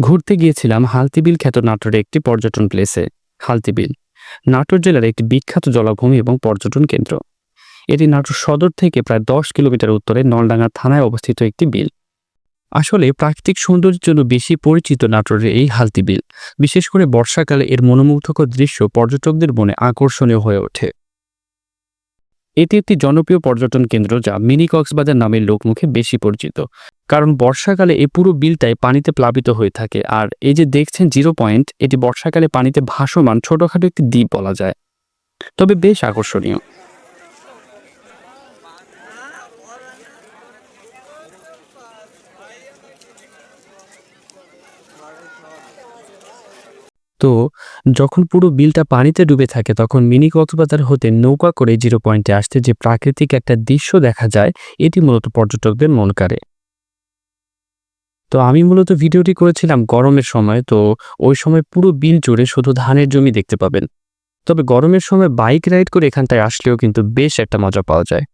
ঘুরতে গিয়েছিলাম হালতিবিল খ্যাত নাটোরের একটি পর্যটন প্লেসে, হালতিবিল। নাটোর জেলার একটি বিখ্যাত জলাভূমি এবং পর্যটন কেন্দ্র। এটি নাটোর সদর থেকে প্রায় দশ কিলোমিটার উত্তরে নলডাঙ্গা থানায় অবস্থিত একটি বিল। আসলে প্রাকৃতিক সৌন্দর্যের জন্য বেশি পরিচিত নাটোরের এই হালতি বিল বিশেষ করে বর্ষাকালে এর মনোমুগ্ধকর দৃশ্য পর্যটকদের মনে আকর্ষণীয় হয়ে ওঠে। এটি একটি জনপ্রিয় পর্যটন কেন্দ্র যা মিনি কক্সবাজার নামের লোকমুখে বেশি পরিচিত। কারণ বর্ষাকালে এই পুরো বিলটাই পানিতে প্লাবিত হয়ে থাকে আর এই যে দেখছেন জিরো পয়েন্ট, এটি বর্ষাকালে পানিতে ভাসমান ছোটখাটো একটি দ্বীপ বলা যায়। তবে বেশ আকর্ষণীয়। তো যখন পুরো বিলটা পানিতে ডুবে থাকে, তখন মিনি কক্সবাজার হতে নৌকা করে জিরো পয়েন্টে আসতে যে প্রাকৃতিক একটা দৃশ্য দেখা যায়, এটি মূলত পর্যটকদের মন কাড়ে। তো আমি মূলত ভিডিওটি করেছিলাম গরমের সময়, তো ওই সময় পুরো বিল জুড়ে শুধু ধানের জমি দেখতে পাবেন। তবে গরমের সময় বাইক রাইড করে এখানটায় আসলেও কিন্তু বেশ একটা মজা পাওয়া যায়।